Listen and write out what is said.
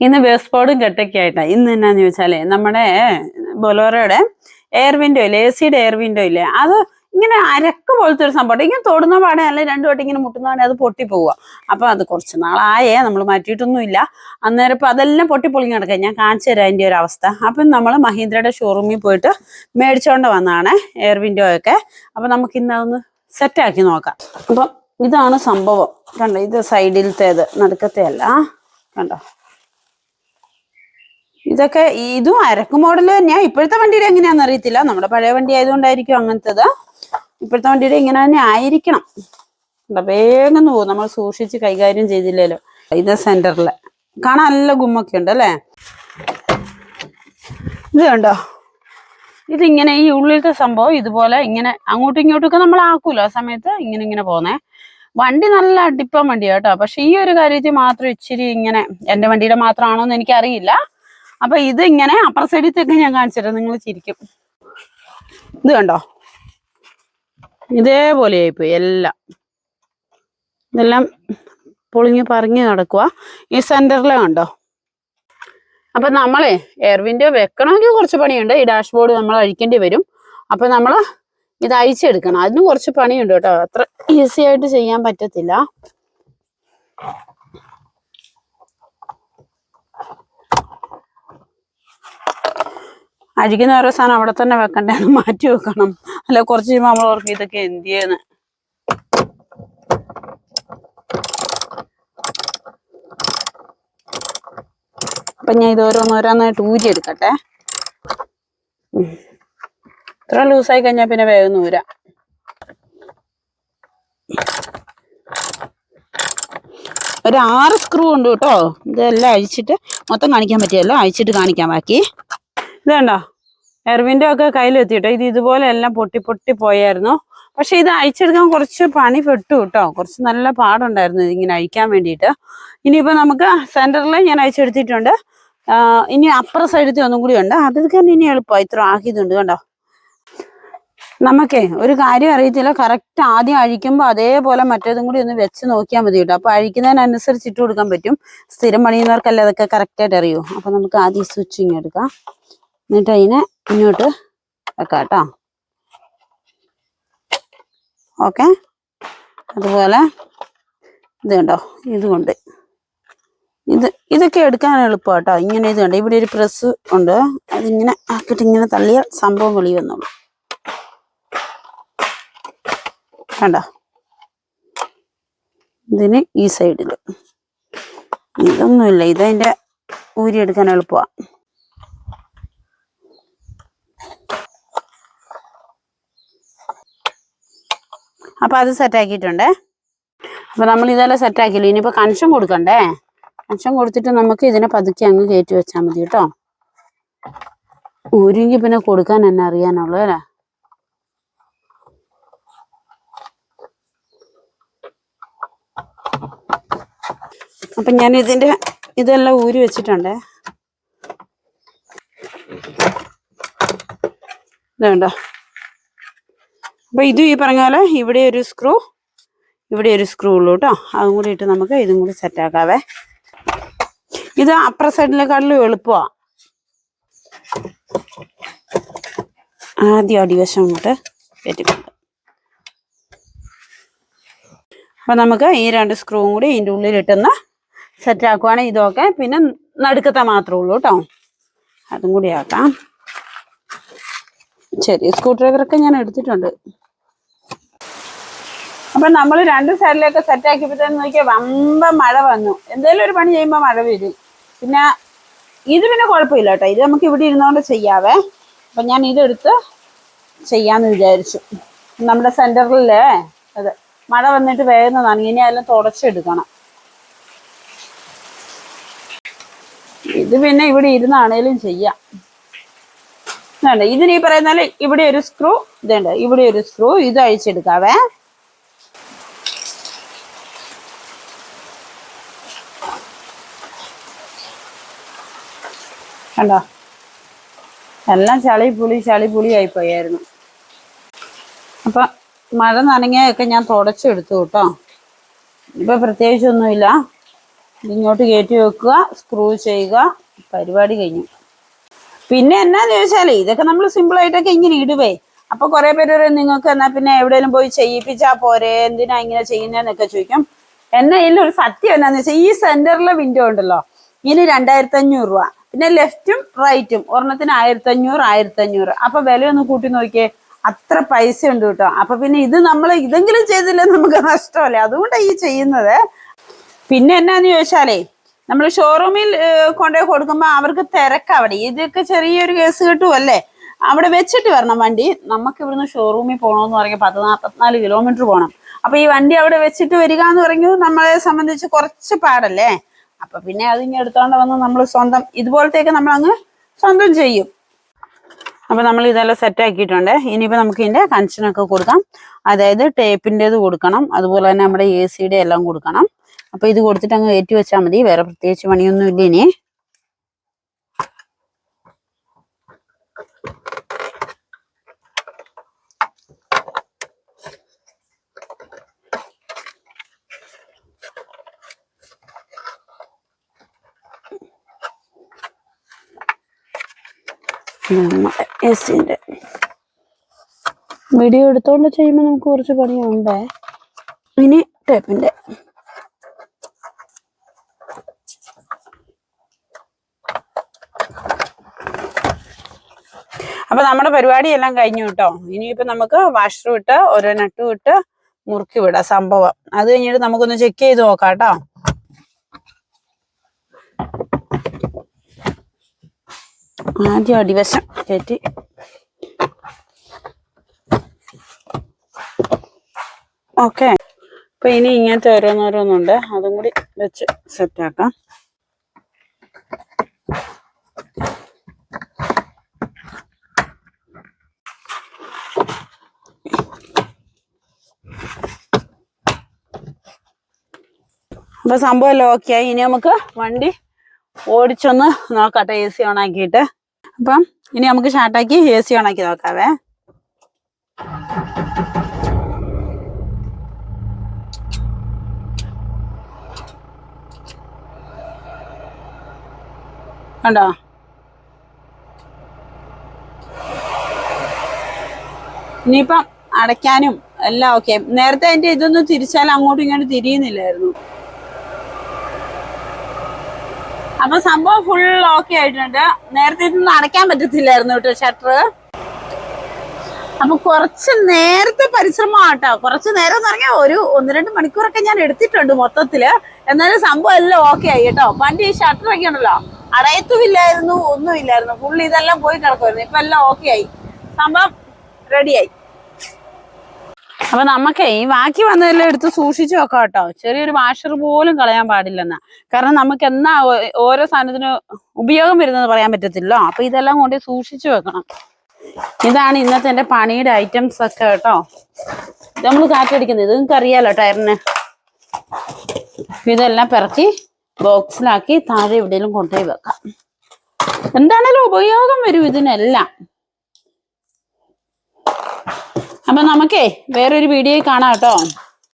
ഇന്ന് വേസ്പോർഡും കെട്ടൊക്കെ ആയിട്ടാ. ഇന്ന് എന്നാന്ന് ചോദിച്ചാലേ നമ്മുടെ ബൊലോറയുടെ എയർ വിൻഡോ ഇല്ലേ എ സിയുടെ എയർ വിൻഡോ ഇല്ലേ അത് ഇങ്ങനെ അരക്ക് പോലത്തെ ഒരു സംഭവം ഇങ്ങനെ തൊടുന്ന പാടെ അല്ലെ രണ്ടു വട്ടം ഇങ്ങനെ മുട്ടുന്ന പാടെ അത് പൊട്ടി പോവുക. അപ്പൊ അത് കുറച്ച് നാളായേ നമ്മൾ മാറ്റിയിട്ടൊന്നുമില്ല അന്നേരം ഇപ്പൊ അതെല്ലാം പൊട്ടി പൊളിഞ്ഞ് കിടക്കുക ഞാൻ കാണിച്ചു തരാം അതിന്റെ ഒരു അവസ്ഥ. അപ്പം നമ്മൾ മഹീന്ദ്രയുടെ ഷോറൂമിൽ പോയിട്ട് മേടിച്ചോണ്ട് വന്നതാണ് എയർ വിൻഡോ ഒക്കെ. അപ്പൊ നമുക്ക് ഇന്ന് അതൊന്ന് സെറ്റാക്കി നോക്കാം. അപ്പം ഇതാണ് സംഭവം. കണ്ടോ ഇത് സൈഡിലത്തേത് നടുക്കത്തെ അല്ല. കണ്ടോ? ഇതൊക്കെ ഇതും അരക്ക് മോഡൽ തന്നെയാ. ഇപ്പോഴത്തെ വണ്ടിയുടെ എങ്ങനെയാണെന്ന് അറിയത്തില്ല. നമ്മുടെ പഴയ വണ്ടി ആയതുകൊണ്ടായിരിക്കും അങ്ങനത്തത്. ഇപ്പോഴത്തെ വണ്ടിയുടെ ഇങ്ങനെ തന്നെ ആയിരിക്കണം. വേഗം പോകും. നമ്മൾ സൂക്ഷിച്ച് കൈകാര്യം ചെയ്തില്ലല്ലോ. ഇത് സെന്ററിൽ കാണാൻ നല്ല ഗുമ്മൊക്കെ ഉണ്ട് അല്ലേ? ഇത് കണ്ടോ? ഇതിങ്ങനെ ഈ ഉള്ളിലത്തെ സംഭവം ഇതുപോലെ ഇങ്ങനെ അങ്ങോട്ടും ഇങ്ങോട്ടും ഒക്കെ നമ്മൾ ആക്കൂലോ? ആ സമയത്ത് ഇങ്ങനെ ഇങ്ങനെ പോന്നേ വണ്ടി നല്ല അടിപ്പം വണ്ടിയാട്ടോ പക്ഷെ ഈ ഒരു കാര്യത്തിൽ മാത്രം ഇച്ചിരി ഇങ്ങനെ എന്റെ വണ്ടിയുടെ മാത്രമാണോ എന്ന് എനിക്കറിയില്ല. അപ്പൊ ഇത് ഇങ്ങനെ അപ്പുറ സൈഡിത്തൊക്കെ ഞാൻ കാണിച്ചിട്ട് നിങ്ങൾ ചിരിക്കും. ഇത് കണ്ടോ? ഇതേപോലെ ആയിപ്പോയി എല്ലാം. ഇതെല്ലാം പൊളിഞ്ഞ് പറഞ്ഞ് നടക്കുക ഈ സെന്ററിലെ കണ്ടോ? അപ്പൊ നമ്മളെ എയർ വിൻഡോ വെക്കണമെങ്കിൽ കുറച്ച് പണിയുണ്ട്. ഈ ഡാഷ്ബോർഡ് നമ്മൾ അഴിക്കേണ്ടി വരും. അപ്പൊ നമ്മൾ ഇത് അഴിച്ചെടുക്കണം. അതിന് കുറച്ച് പണിയുണ്ട് കേട്ടോ. അത്ര ഈസി ആയിട്ട് ചെയ്യാൻ പറ്റത്തില്ല. അഴിക്കുന്ന ഓരോ സാധനം അവിടെ തന്നെ വെക്കണ്ടേ? മാറ്റി വെക്കണം. അല്ല കുറച്ച് നമ്മൾ ഓർക്കും ഇതൊക്കെ എന്തിയെന്ന് അപ്പൊ ഞാൻ ഇത് ഓരോന്നോരോന്നായിട്ട് ഊരി എടുക്കട്ടെ. ഇത്ര ലൂസായി കഴിഞ്ഞാൽ പിന്നെ വേഗം ഊരാ. ഒരു ആറ് സ്ക്രൂ ഉണ്ട് കേട്ടോ. ഇതെല്ലാം അഴിച്ചിട്ട് മൊത്തം കാണിക്കാൻ പറ്റിയല്ലോ? അഴിച്ചിട്ട് കാണിക്കാം ബാക്കി. ഇത് കണ്ടോ എർവിന്റെ ഒക്കെ കയ്യിലെത്തിട്ടോ? ഇത് ഇതുപോലെ എല്ലാം പൊട്ടി പൊട്ടി പോയായിരുന്നു. പക്ഷെ ഇത് അയച്ചെടുക്കാൻ കുറച്ച് പണി പെട്ടു കേട്ടോ. കുറച്ച് നല്ല പാടുണ്ടായിരുന്നു ഇതിങ്ങനെ അയക്കാൻ വേണ്ടിയിട്ട്. ഇനിയിപ്പോൾ നമുക്ക് സെന്ററിൽ ഞാൻ അയച്ചെടുത്തിട്ടുണ്ട് ഇനി അപ്പുറ സൈഡിൽ ഒന്നും കൂടി ഉണ്ട്. അതൊക്കെ ഇനി എളുപ്പമാണ് ഇത്ര ആക്കിയതുണ്ട് കണ്ടോ? നമുക്കേ ഒരു കാര്യം അറിയത്തില്ല. കറക്റ്റ് ആദ്യം അഴിക്കുമ്പോൾ അതേപോലെ മറ്റേതും കൂടി ഒന്ന് വെച്ച് നോക്കിയാൽ മതി കേട്ടോ. അപ്പൊ അഴിക്കുന്നതിനനുസരിച്ച് ഇട്ട് കൊടുക്കാൻ പറ്റും. സ്ഥിരം പണിയുന്നവർക്കല്ലേ അതൊക്കെ കറക്റ്റായിട്ട് അറിയൂ. അപ്പോൾ നമുക്ക് ആദ്യം സ്വിച്ചിങ് എടുക്കാം. എന്നിട്ട് അതിനെ ഇങ്ങോട്ട് വെക്കാം കേട്ടോ ഓക്കെ? അതുപോലെ ഇത് കണ്ടോ ഇതുകൊണ്ട് ഇത് ഇതൊക്കെ എടുക്കാൻ എളുപ്പം കേട്ടോ ഇങ്ങനെ ഇത് കണ്ടോ ഇവിടെ ഒരു പ്രസ് ഉണ്ട്. അതിങ്ങനെ ആക്കിയിട്ട് ഇങ്ങനെ തള്ളിയാൽ സംഭവം വെളി വന്നോളൂ. കണ്ടോ? ഇതിന് ഈ സൈഡിൽ ഇതൊന്നുമില്ല ഇതതിന്റെ ഊരി എടുക്കാൻ എളുപ്പമാണ് അപ്പൊ അത് സെറ്റാക്കിയിട്ടുണ്ട് അപ്പോൾ നമ്മൾ ഇതെല്ലാം സെറ്റാക്കിയില്ല ഇനിയിപ്പോൾ കൺഷൻ കൊടുക്കണ്ടേ? കൺഷൻ കൊടുത്തിട്ട് നമുക്ക് ഇതിനെ പതുക്കെ അങ്ങ് കയറ്റി വെച്ചാൽ മതി കേട്ടോ. ഊരുങ്കി പിന്നെ കൊടുക്കാൻ എന്നെ അറിയാനുള്ളൂ അല്ലേ? അപ്പം ഞാൻ ഇതിന്റെ ഇതെല്ലാം ഊരി വെച്ചിട്ടുണ്ടേ. ഇതുണ്ടോ അപ്പൊ ഇത് ഈ പറഞ്ഞ പോലെ ഇവിടെ ഒരു സ്ക്രൂ ഇവിടെ ഒരു സ്ക്രൂ ഉള്ളൂ കേട്ടോ അതും കൂടി ഇട്ട് നമുക്ക് ഇതും കൂടി സെറ്റ് ആക്കാവേ. ഇത് അപ്പുറ സൈഡിനെക്കാട്ടിലും എളുപ്പമാ ആദ്യം അടിവശം അങ്ങോട്ട് കയറ്റിക്കൊണ്ട് അപ്പൊ നമുക്ക് ഈ രണ്ട് സ്ക്രൂവും കൂടി ഇതിന്റെ സെറ്റ് ആക്കുവാണെങ്കിൽ ഇതൊക്കെ. പിന്നെ നടുക്കത്തെ മാത്രമേ ഉള്ളൂ കേട്ടോ അതും കൂടി ആക്കാം. ചെറിയ സ്ക്രൂ ഡ്രൈവറൊക്കെ ഞാൻ എടുത്തിട്ടുണ്ട്. അപ്പൊ നമ്മൾ രണ്ട് സൈഡിലൊക്കെ സെറ്റ് ആക്കിയപ്പോഴത്തേന്ന് നോക്കിയാൽ വമ്പ മഴ വന്നു. എന്തെങ്കിലും ഒരു പണി ചെയ്യുമ്പോൾ മഴ വരും. പിന്നെ ഇത് പിന്നെ കുഴപ്പമില്ല കേട്ടോ. ഇത് നമുക്ക് ഇവിടെ ഇരുന്നുകൊണ്ട് ചെയ്യാവേ. അപ്പൊ ഞാൻ ഇതെടുത്ത് ചെയ്യാന്ന് വിചാരിച്ചു. നമ്മുടെ സെന്ററിലേ അത് മഴ വന്നിട്ട് വേഗം ഇനി അതെല്ലാം തുടച്ചെടുക്കണം. ഇത് പിന്നെ ഇവിടെ ഇരുന്നാണേലും ചെയ്യാം. ഇതിന് ഈ പറയുന്ന ഇവിടെ ഒരു സ്ക്രൂ ഇതുണ്ട്. ഇവിടെ ഒരു സ്ക്രൂ ഇത് അഴിച്ചെടുക്കാവേ. കണ്ടോ? എല്ലാം ചളി പുളി ചളി പുളി ആയിപ്പോയായിരുന്നു. അപ്പൊ മഴ നനങ്ങിയൊക്കെ ഞാൻ തുടച്ചെടുത്തു കേട്ടോ. ഇപ്പൊ പ്രത്യേകിച്ചൊന്നുമില്ല. ഇങ്ങോട്ട് കയറ്റി വെക്കുക സ്ക്രൂ ചെയ്യുക പരിപാടി കഴിഞ്ഞു. പിന്നെ എന്നാന്ന് ചോദിച്ചാലേ ഇതൊക്കെ നമ്മൾ സിമ്പിൾ ആയിട്ടൊക്കെ ഇങ്ങനെ ഇടുവേ. അപ്പൊ കുറെ പേര് പറയും നിങ്ങൾക്ക് എന്നാ പിന്നെ എവിടെയെങ്കിലും പോയി ചെയ്യിപ്പിച്ചാ പോരെ? എന്തിനാ ഇങ്ങനെ ചെയ്യുന്നതെന്നൊക്കെ ചോദിക്കും. എന്നെ ഇതിലൊരു സത്യം എന്നാന്ന് വെച്ചാൽ ഈ സെന്ററിലെ വിൻഡോ ഉണ്ടല്ലോ. ഇനി രണ്ടായിരത്തി അഞ്ഞൂറ് രൂപ. പിന്നെ ലെഫ്റ്റും റൈറ്റും. ഒരെണ്ണത്തിന് ആയിരത്തി അഞ്ഞൂറ് ആയിരത്തി അഞ്ഞൂറ് അപ്പൊ കൂട്ടി നോക്കിയേ. അത്ര പൈസ ഉണ്ട് കേട്ടോ. അപ്പൊ പിന്നെ ഇത് നമ്മൾ ഇതെങ്കിലും ചെയ്തില്ലേ നമുക്ക് നഷ്ടമല്ലേ? അതുകൊണ്ടാണ് ഈ ചെയ്യുന്നത്. പിന്നെ എന്നാന്ന് ചോദിച്ചാലേ നമ്മൾ ഷോറൂമിൽ കൊണ്ടുപോയി കൊടുക്കുമ്പോൾ അവർക്ക് തിരക്കവിടെ ഇതൊക്കെ ചെറിയൊരു കേസ് കിട്ടുമല്ലേ അവിടെ വെച്ചിട്ട് വരണം വണ്ടി. നമുക്ക് ഇവിടുന്ന് ഷോറൂമിൽ പോകണമെന്ന് പറഞ്ഞാൽ പത്ത് നാൽപ്പത്തിനാല് കിലോമീറ്റർ പോകണം അപ്പൊ ഈ വണ്ടി അവിടെ വെച്ചിട്ട് വരിക എന്ന് പറയുന്നത് നമ്മളെ സംബന്ധിച്ച് കുറച്ച് പാടല്ലേ? അപ്പൊ പിന്നെ അതിങ്ങ് എടുത്തോണ്ട് വന്ന് നമ്മൾ സ്വന്തം ഇതുപോലത്തേക്ക് നമ്മൾ അങ്ങ് സ്വന്തം ചെയ്യും. അപ്പൊ നമ്മൾ ഇതെല്ലാം സെറ്റ് ആക്കിയിട്ടുണ്ട്. ഇനിയിപ്പോ നമുക്ക് ഇതിന്റെ കണക്ഷനൊക്കെ കൊടുക്കാം. അതായത് ടേപ്പിന്റെത് കൊടുക്കണം. അതുപോലെ തന്നെ നമ്മുടെ എ സിയുടെ എല്ലാം കൊടുക്കണം. അപ്പൊ ഇത് കൊടുത്തിട്ട് അങ്ങ് ഏറ്റി വെച്ചാൽ മതി. വേറെ പ്രത്യേകിച്ച് പണിയൊന്നും ഇല്ല ഇനി. എ വീഡിയോ എടുത്തോണ്ട് ചെയ്യുമ്പോൾ നമുക്ക് കുറച്ച് പണിയുണ്ട്? ഇനി ടേപ്പിന്റെ അപ്പൊ നമ്മുടെ പരിപാടി എല്ലാം കഴിഞ്ഞു കേട്ടോ ഇനിയിപ്പോ നമുക്ക് വാഷർ ഇട്ട് ഓരോ നട്ടും ഇട്ട് മുറുക്കി വിടാം സംഭവം. അത് കഴിഞ്ഞിട്ട് നമുക്കൊന്ന് ചെക്ക് ചെയ്ത് നോക്കാം കേട്ടോ ആദ്യം അടിവശം കയറ്റി. ഓക്കെ. അപ്പൊ ഇനി ഇങ്ങനത്തെ ഓരോന്നോരോന്നുണ്ട്. അതും കൂടി വെച്ച് സെറ്റ് ആക്കാം. അപ്പൊ സംഭവം ആയി. ഇനി നമുക്ക് വണ്ടി ഓടിച്ചൊന്ന് നോക്കട്ടെ. എ സി ഓണാക്കിയിട്ട് അപ്പം ഇനി നമുക്ക് ഷാർട്ടാക്കി എ സി ഓണാക്കി നോക്കാവേ. കണ്ടോ? ഇനിയിപ്പം അടയ്ക്കാനും എല്ലാം ഓക്കെ നേരത്തെ അതിന്റെ ഇതൊന്നും തിരിച്ചാൽ അങ്ങോട്ടും ഇങ്ങോട്ടും തിരിയുന്നില്ലായിരുന്നു. അപ്പൊ സംഭവം ഫുൾ ഓക്കെ ആയിട്ടുണ്ട്. നേരത്തെ ഇതൊന്നും അടയ്ക്കാൻ പറ്റത്തില്ലായിരുന്നു കേട്ടോ ഷട്ടർ അപ്പൊ കുറച്ച് നേരത്തെ പരിശ്രമം ആട്ടോ. കുറച്ച് നേരം എന്ന് പറഞ്ഞാൽ ഒരു ഒന്ന് രണ്ട് മണിക്കൂറൊക്കെ ഞാൻ എടുത്തിട്ടുണ്ട് മൊത്തത്തിൽ. എന്നാലും സംഭവം എല്ലാം ഓക്കെ ആയി കേട്ടോ. വണ്ടി ഈ ഷട്ടർ ഒക്കെ ഉണ്ടല്ലോ അടയത്തുമില്ലായിരുന്നു ഒന്നുമില്ലായിരുന്നു. ഫുള്ള് ഇതെല്ലാം പോയി കിടക്കുമായിരുന്നു ഇപ്പൊ എല്ലാം ഓക്കെ ആയി. സംഭവം റെഡിയായി അപ്പൊ നമുക്കേ ഈ ബാക്കി വന്നതെല്ലാം എടുത്ത് സൂക്ഷിച്ചു വെക്കാം കേട്ടോ. ചെറിയൊരു വാഷർ പോലും കളയാൻ പാടില്ലെന്നാ. കാരണം നമുക്ക് എന്നാ ഓരോ സാധനത്തിന് ഉപയോഗം വരുന്നത് പറയാൻ പറ്റത്തില്ലോ അപ്പൊ ഇതെല്ലാം കൊണ്ട് സൂക്ഷിച്ചു വെക്കണം. ഇതാണ് ഇന്നത്തെ എന്റെ പണിയുടെ ഐറ്റംസ് ഒക്കെ കേട്ടോ. ഇത് നമ്മൾ കാറ്റടിക്കുന്നത് ഇത് നിങ്ങൾക്ക് അറിയാലോ ടയറിന്. ഇതെല്ലാം പിറക്കി ബോക്സിലാക്കി താഴെ എവിടെയെങ്കിലും കൊണ്ടുപോയി വെക്കാം. എന്താണേലും ഉപയോഗം വരും ഇതിനെല്ലാം. അപ്പൊ നമുക്കേ വേറൊരു വീഡിയോ കാണാം കേട്ടോ.